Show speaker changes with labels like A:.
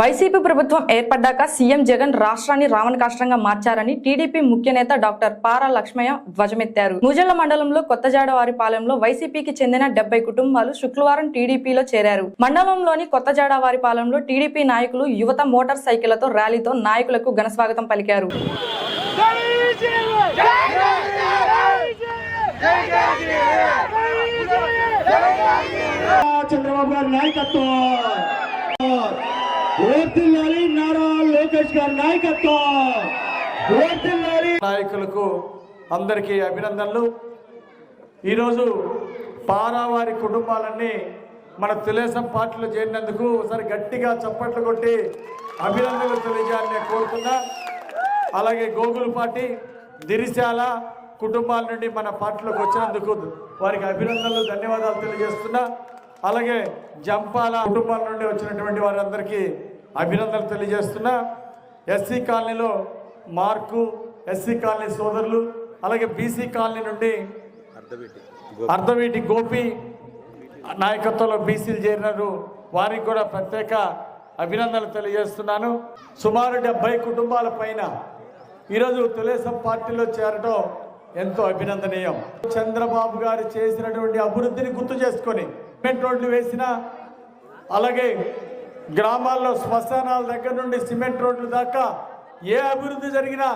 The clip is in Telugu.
A: వైసీపీ ప్రభుత్వం ఏర్పడ్డాక సీఎం జగన్ రాష్ట్రాన్ని రావణ కాష్టంగా మార్చారని టీడీపీ ముఖ్య నేత డాక్టర్ పారా లక్ష్మయ్య ధ్వజమెత్తారు. ముజల్ల మండలంలో కొత్తజాడవారిపాలెంలో వైసీపీకి చెందిన డెబ్బై కుటుంబాలు శుక్రవారం టీడీపీలో చేరారు. మండలంలోని కొత్తజాడవారిపాలెంలో టీడీపీ నాయకులు యువత మోటార్ సైకిళ్ళతో ర్యాలీతో నాయకులకు ఘనస్వాగతం పలికారు.
B: చంద్రబాబు గారి నాయకత్వం. ఓర్తిల్లాలి నారా లోకేష్ గారి నాయకత్వం. ఓర్తిల్లాలి
C: నాయకులకు అందరికీ అభినందనలు. ఈరోజు పారావారి కుటుంబాలన్నీ మన తెలుగుదేశం పార్టీలో చేరినందుకు ఒకసారి గట్టిగా చప్పట్లు కొట్టి అభినందనలు తెలియజేయాలని కోరుతున్నా. అలాగే గోగులు పార్టీ దిరిశాల కుటుంబాల నుండి మన పార్టీలోకి వచ్చినందుకు వారికి అభినందనలు ధన్యవాదాలు తెలియజేస్తున్నా. అలాగే జంపాల కుటుంబాల నుండి వచ్చినటువంటి వారందరికీ అభినందనలు తెలియజేస్తున్నా. ఎస్సీ కాలనీలో మార్కు ఎస్సీ కాలనీ సోదరులు అలాగే బీసీ కాలనీ నుండి అర్ధవీటి గోపి నాయకత్వంలో బీసీలు చేరినారు. వారికి కూడా ప్రత్యేక అభినందనలు తెలియజేస్తున్నాను. సుమారు డెబ్బై కుటుంబాల పైన ఈరోజు తెలుగుదేశం పార్టీలో చేరడం ఎంతో అభినందనీయం. చంద్రబాబు గారు చేసినటువంటి అభివృద్ధిని గుర్తు చేసుకొని సిమెంట్ రోడ్లు వేసిన అలాగే గ్రామాల్లో శ్మశానాల దగ్గర నుండి సిమెంట్ రోడ్లు దాకా ఏ అభివృద్ధి జరిగినా